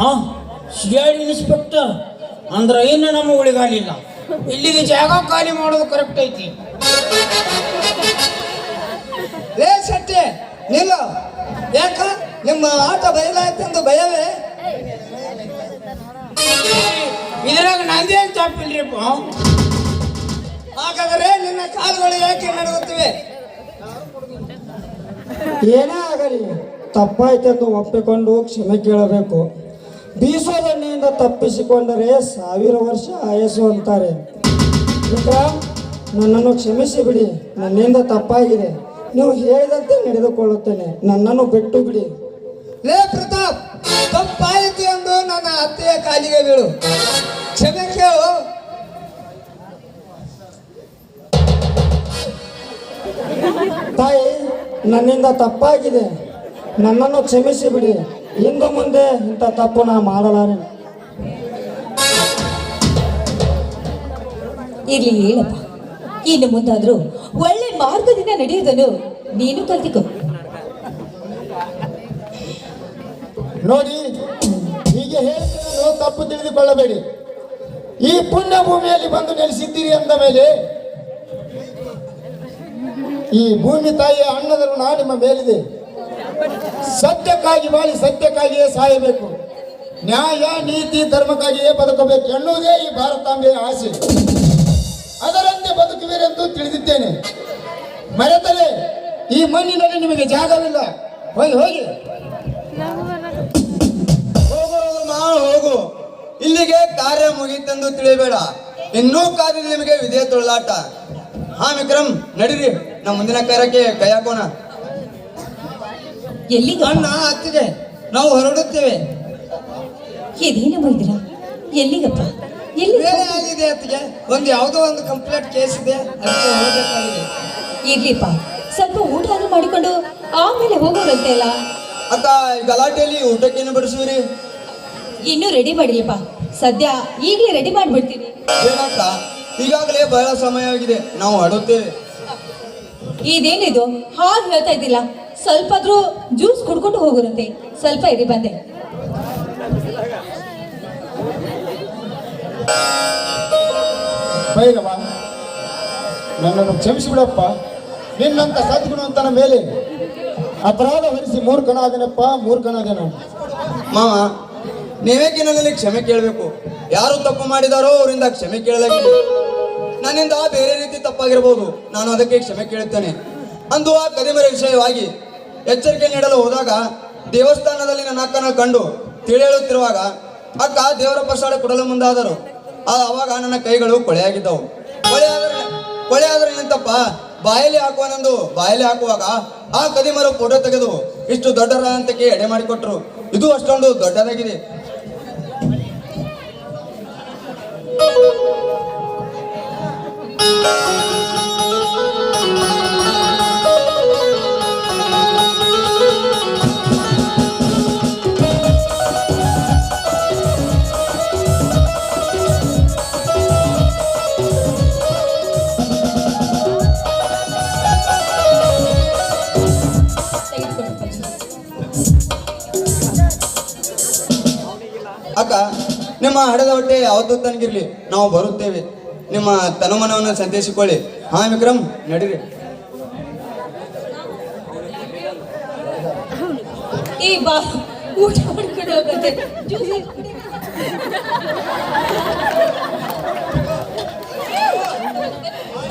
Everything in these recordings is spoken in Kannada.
ಹಾ ಸಿಐಡಿ ಇನ್ಸ್ಪೆಕ್ಟರ್ ಅಂದ್ರೆ ಏನು ನಮ್ಮ ಉಳಿಗಾಲಿಲ್ಲ ಇಲ್ಲಿಗೆ ಜಾಗ ಖಾಲಿ ಮಾಡೋದು ಕರೆಕ್ಟ್ ಐತಿ. ಏ ಸಟ್ಟೆ ನಿಲ್ಲ. ಯಾಕ? ನಿಮ್ಮ ಆಟ ಬಯಲಾಯ್ತಂದು ಭಯವೇ? ಇದ್ರಾಗ ನಂದೇ ತಪ್ಪಿಲ್ರಿಪ್ಪ ಹಾಗಾದ್ರೆ ನಿನ್ನ ಕಾಲುಗಳು ಯಾಕೆ ನಡುಗುತ್ತಿವೆ? ಏನೇ ಆಗಲಿ ತಪ್ಪಾಯ್ತಂದು ಒಪ್ಪಿಕೊಂಡು ಕ್ಷಮೆ ಕೇಳಬೇಕು. ಬೀಸೋದನ್ನೆಯಿಂದ ತಪ್ಪಿಸಿಕೊಂಡರೆ ಸಾವಿರ ವರ್ಷ ಆಯಸ್ಸು ಅಂತಾರೆ. ಮಿತ್ರ ನನ್ನನ್ನು ಕ್ಷಮಿಸಿ ಬಿಡಿ. ನನ್ನಿಂದ ತಪ್ಪಾಗಿದೆ. ನೀವು ಹೇಳಿದಂತೆ ನಡೆದುಕೊಳ್ಳುತ್ತೇನೆ. ನನ್ನನ್ನು ಬಿಟ್ಟು ಬಿಡಿ. ಲೇ ಪ್ರತಾಪ್ ತಪ್ಪಾಯಿತು ಎಂದು ನನ್ನ ಅತ್ತೆಯ ಕಾಲಿಗೆ ಬೀಳು. ಕ್ಷಮೆ ಕೇಳು. ತಾಯಿ ನನ್ನಿಂದ ತಪ್ಪಾಗಿದೆ. ನನ್ನನ್ನು ಕ್ಷಮಿಸಿ ಬಿಡಿ. ಇಂದು ಮುಂದೆ ಇಂಥ ತಪ್ಪು ನಾ ಮಾಡಲಾರೆ. ಇರ್ಲಿ ಹೇಳಪ್ಪ. ಇನ್ನು ಮುಂದಾದ್ರೂ ಒಳ್ಳೆ ಮಾರ್ಗದಿಂದ ನಡೆಯುವುದನ್ನು ನೀನು ಕಲ್ತಿಕೊ. ನೋಡಿ ಹೀಗೆ ಹೇಳ್ತಿರೋದು ತಪ್ಪು ತಿಳಿದುಕೊಳ್ಳಬೇಡಿ. ಈ ಪುಣ್ಯ ಭೂಮಿಯಲ್ಲಿ ಬಂದು ನೆಲೆಸಿದ್ದೀರಿ ಅಂದ ಮೇಲೆ ಈ ಭೂಮಿ ತಾಯಿಯ ಅಣ್ಣದರು ನಾ ನಿಮ್ಮ ಮೇಲಿದೆ. ಸತ್ಯಕ್ಕಾಗಿ ಬಾಳಿ ಸತ್ಯಕ್ಕಾಗಿಯೇ ಸಾಯಬೇಕು. ನ್ಯಾಯ, ನೀತಿ, ಧರ್ಮಕ್ಕಾಗಿಯೇ ಬದುಕಬೇಕು ಎನ್ನುವುದೇ ಈ ಭಾರತಾಂಬೆಯ ಆಸೆ. ಅದರಂತೆ ಬದುಕುವಿರೆಂದು ತಿಳಿದಿದ್ದೇನೆ. ಮರೆತರೆ, ಈ ಮಣ್ಣಿನಲ್ಲಿ ನಿಮಗೆ ಜಾಗವಿಲ್ಲ. ಹೋಗಿ. ಹೋಗಿ, ಹೋಗು ಇಲ್ಲಿಗೆ ಕಾರ್ಯ ಮುಗೀತೆಂದು ತಿಳಿಯಬೇಡ ಇನ್ನೂ ಕಾದಿದೆ ನಿಮಗೆ ವಿಧೇಯ ತೊಳಲಾಟ. ಹಾ, ವಿಕ್ರಮ್, ನಡೀರಿ. ನಮ್ಮ ಮುಂದಿನ ಕಾರ್ಯಕ್ಕೆ ಕೈ ಹಾಕೋಣ. ಎಲ್ಲಿಗೆ ಅಣ್ಣ ಆಗ್ತಿದೆ. ನಾವು ಹೊರಡುತ್ತೇವೆ. ಇದೇನಮ್ಮ ಇದ್ದೀರಾ ಎಲ್ಲಿಗಪ್ಪ? ಎಲ್ಲಿ? ಬೇರೆ ಆಗಿದೆ ಅತ್ತಿಗೆ. ಒಂದು ಯಾವುದೋ ಒಂದು ಕಂಪ್ಲೇಂಟ್ ಕೇಸ್ ಇದೆ ಅದಕ್ಕೆ ಹೋಗಬೇಕಾಗಿದೆ. ಇರ್ಲಿಪ್ಪ. ಸ್ವಲ್ಪ ಊಟ ಮಾಡಿಕೊಂಡು ಆಮೇಲೆ ಹೋಗೋರಂತೆ ಅಲ್ಲ? ಅಕ್ಕ ಈ ಗಲಾಟೆಯಲ್ಲಿ ಊಟಕ್ಕೇನು ಬಡಿಸುವಿರಿ? ಇನ್ನೂ ರೆಡಿ ಮಾಡಿಲ್ಲಪ್ಪ. ಸದ್ಯ ಈಗಲೇ ರೆಡಿ ಮಾಡಿಬಿಡ್ತೀನಿ. ಏನಕ್ಕ? ಈಗಾಗಲೇ ಬಹಳ ಸಮಯ ಆಗಿದೆ. ನಾವು ಹೊರಡುತ್ತೇವೆ. ಇದೇನಿದು? ಹಾಗೆ ಹೇಳ್ತಾ ಇದ್ದಿಲ್ಲ ಸ್ವಲ್ಪ ಆದ್ರೂ ಜ್ಯೂಸ್ ಕುಡ್ಕೊಂಡು ಹೋಗುರಂತೆ. ಸ್ವಲ್ಪ ಇರಿ ಬಂದೆ. ಭೈರವ ನನ್ನನ್ನು ಕ್ಷಮಿಸಿಬಿಡಪ್ಪ. ನಿನ್ನಂತ ಸದ್ಗುಣವಂತನ ಮೇಲೆ ಅಪರಾಧ ಹೊರಿಸಿ ಮೂರು ಕಣ ನಾನು ಮಾವ ನೀವೇಕೆ ನನ್ನಲ್ಲಿ ಕ್ಷಮೆ ಕೇಳಬೇಕು? ಯಾರು ತಪ್ಪು ಮಾಡಿದಾರೋ ಅವರಿಂದ ಕ್ಷಮೆ ಕೇಳಲಾಗಿದೆ. ನನ್ನಿಂದ ಬೇರೆ ರೀತಿ ತಪ್ಪಾಗಿರಬಹುದು. ನಾನು ಅದಕ್ಕೆ ಕ್ಷಮೆ ಕೇಳುತ್ತೇನೆ. ಅಂದು ಆ ಕದಿಮರ ವಿಷಯವಾಗಿ ಎಚ್ಚರಿಕೆ ನೀಡಲು ಹೋದಾಗ ದೇವಸ್ಥಾನದಲ್ಲಿ ನನ್ನ ಅಕ್ಕನ ಕಂಡು ತಿಳಿಯಳುತ್ತಿರುವಾಗ, ಅಕ್ಕ, ದೇವರ ಪ್ರಸಾದ ಕೊಡಲು ಮುಂದಾದರು. ಅವಾಗ ನನ್ನ ಕೈಗಳು ಕೊಳೆಯಾಗಿದ್ದವು. ಕೊಳೆಯಾದರೆ ಕೊಳೆಯಾದರೆ ಏನಂತಪ್ಪ? ಬಾಯಲ್ಲಿ ಹಾಕುವನೆಂದು ಬಾಯಲ್ಲಿ ಹಾಕುವಾಗ, ಆ ಕದಿಮರು ಫೋಟೋ ತೆಗೆದು ಇಷ್ಟು ದೊಡ್ಡರ ಅಂತಕ್ಕೆ ಎಡೆ ಮಾಡಿಕೊಟ್ರು. ಇದು ಅಷ್ಟೊಂದು ದೊಡ್ಡದಾಗಿದೆ. ಅಕ್ಕ ನಿಮ್ಮ ಹಡದ ಹೊಟ್ಟೆ ಯಾವತ್ತೂ ತನಗಿರ್ಲಿ ನಾವು ಬರುತ್ತೇವೆ. ನಿಮ್ಮ ತನುಮನವನ್ನು ಸಂತೈಸಿಕೊಳ್ಳಿ. ಹಾ ವಿಕ್ರಮ್ ನಡೀರಿ ಈ ಬಾ. ಊಟ ಮಾಡ್ಕೊಂಡು ಹೋಗಂತೆ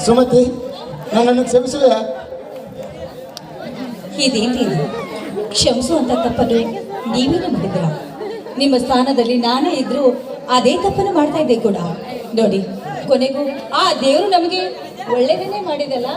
ಸುಮತಿ ನನ್ನನ್ನು ಕ್ಷಮಿಸುವೆ? ಇದೇನ್ರಿ ಇದು ಕ್ಷಮಿಸುವಂತ ತಪ್ಪನ್ನು ನೀವೇನು ಮಾಡಿದ್ರ ನಿಮ್ಮ ಸ್ಥಾನದಲ್ಲಿ ನಾನೇ ಇದ್ರು ಅದೇ ತಪ್ಪನ್ನು ಮಾಡ್ತಾ ಇದ್ದೆ ಕೂಡ. ನೋಡಿ, ಕೊನೆಗೂ ಆ ದೇವರು ನಮಗೆ ಒಳ್ಳೆಯದನ್ನೇ ಮಾಡಿದಲ್ಲ?